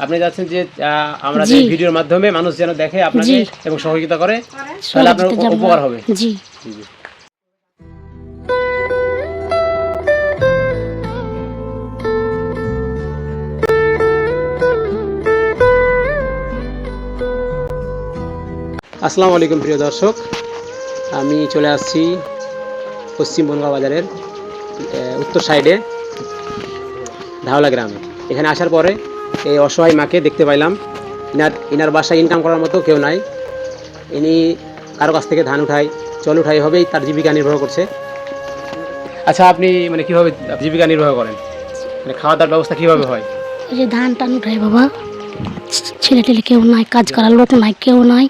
আপনি যাচ্ছেন যে আহ, আমরা। যে ভিডিওর মাধ্যমে মানুষ যেন দেখে আপনাকে এবং সহযোগিতা করে তাহলে আপনার উপকার হবে জি। আসসালামু আলাইকুম প্রিয় দর্শক আমি চলে আসছি পশ্চিম বনগাঁ বাজারের আহ, উত্তর সাইডে ধাওলা গ্রামে এখানে আসার পরে এই অসহায় মাকে দেখতে পাইলাম। ইনার ইনার বাসায় ইনকাম করার মতো কেউ নাই। ইনি কারও কাছ থেকে ধান উঠায়, জল উঠাই হবেই তার জীবিকা নির্বাহ করছে। আচ্ছা আপনি মানে কীভাবে জীবিকা নির্বাহ করেন? মানে খাওয়া দাওয়ার ব্যবস্থা কীভাবে হয়? ওই যে ধান টান উঠাই বাবা ছেলে টেলে কেউ নাই, কাজ করার লোক নাই, কেউ নাই।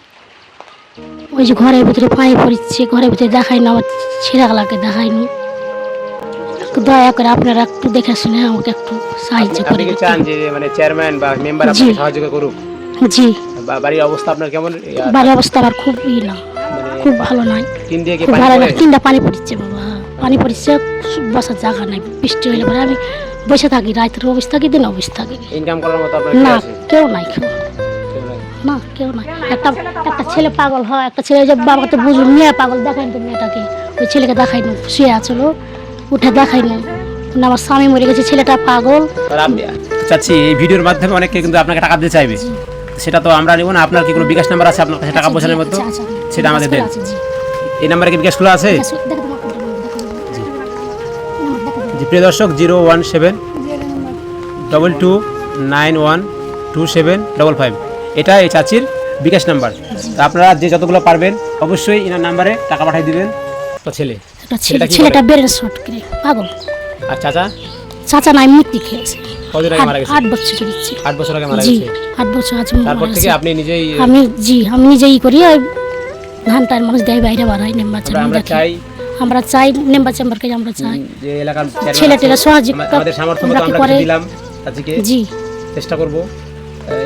ওই যে ঘরের ভিতরে পায়ে পড়ছে ঘরের ভিতরে দেখাই না আমার ছেলেগুলাকে একটু দয়া করে আপনারা একটু দেখে শুনে আমাকে একটু সাহায্য করে আপনি কি চান যে মানে চেয়ারম্যান বা মেম্বার আপনাকে সাহায্য করুক? জি। বাড়ির অবস্থা আপনার কেমন? বাড়ির অবস্থা আমার খুব ই না মানে খুব ভালো নাই। টিন দিয়ে পানি ভালো না? তিনটা পানি পড়ছে বাবা। পানি পড়ছে বসার জায়গা নাই। বৃষ্টি হইলে পরে আমি বসে থাকি রাতের অফিস থাকি দিন অফিস থাকি ইনকাম করার মতো আপনার না কেউ নাই কেউ। না কেউ নাই। একটা একটা ছেলে পাগল হয় একটা ছেলে যে বাবাকে তো বুঝুন মেয়ে পাগল দেখাই তো মেয়েটাকে। ওই ছেলেকে দেখাই নো শুয়ে আছিল উঠে দেখাই নো না আমার স্বামী মরে গেছে ছেলেটা পাগল চাচ্ছি এই ভিডিওর মাধ্যমে অনেকে কিন্তু আপনাকে টাকা দিতে চাইবে সেটা তো আমরা নিব না আপনার কি কোনো বিকাশ নাম্বার আছে আপনার কাছে টাকা পৌঁছানোর মতো আচ্ছা, আচ্ছা, সেটা আমাদের দেন এই নাম্বারে কি বিকাশ খোলা আছে। জি প্রিয় দর্শক zero one seven double two nine one two seven double five এটা এই চাচির বিকাশ নাম্বার তা আপনারা যে যতগুলো পারবেন অবশ্যই এনার নাম্বারে টাকা পাঠিয়ে দিবেন তো ছেলে একটা ছেলে ছেলেটা বেড়ে শর্ট করে পাগল। আর চাচা? চাচা নাই মৃত্যু খেয়েছে। কদিন আগে মারা গেছে? আট বছর হচ্ছে আট বছর আগে মারা গেছে? আট বছর আছে তারপর থেকে আপনি নিজেই আমি জি আমি নিজেই করি ওই ধান টান মানুষ দেয় বাইরে বাড়াই নেম্বা আমরা- আমরা চাই আমরা চাই নেম্বা চেম্বারকে আমরা চাই। যে এলাকার ছেলে টেলে সাহায্য আমাদের সামর্থ্য মতো আমরা দিলাম চাচিকে। জি। চেষ্টা করব।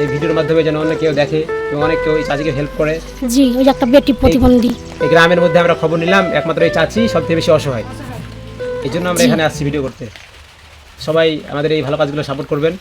এই ভিডিওর মাধ্যমে যেন অনেক কেউ দেখে এবং অনেক কেউ এই চাচিকে হেল্প করে। জি ওই একটা বেটি প্রতিবন্ধী। এই গ্রামের মধ্যে আমরা খবর নিলাম একমাত্র এই চাচি সবথেকে বেশি অসহায়। এই জন্য আমরা এখানে আসছি ভিডিও করতে। সবাই আমাদের এই ভালো কাজগুলো সাপোর্ট করবেন।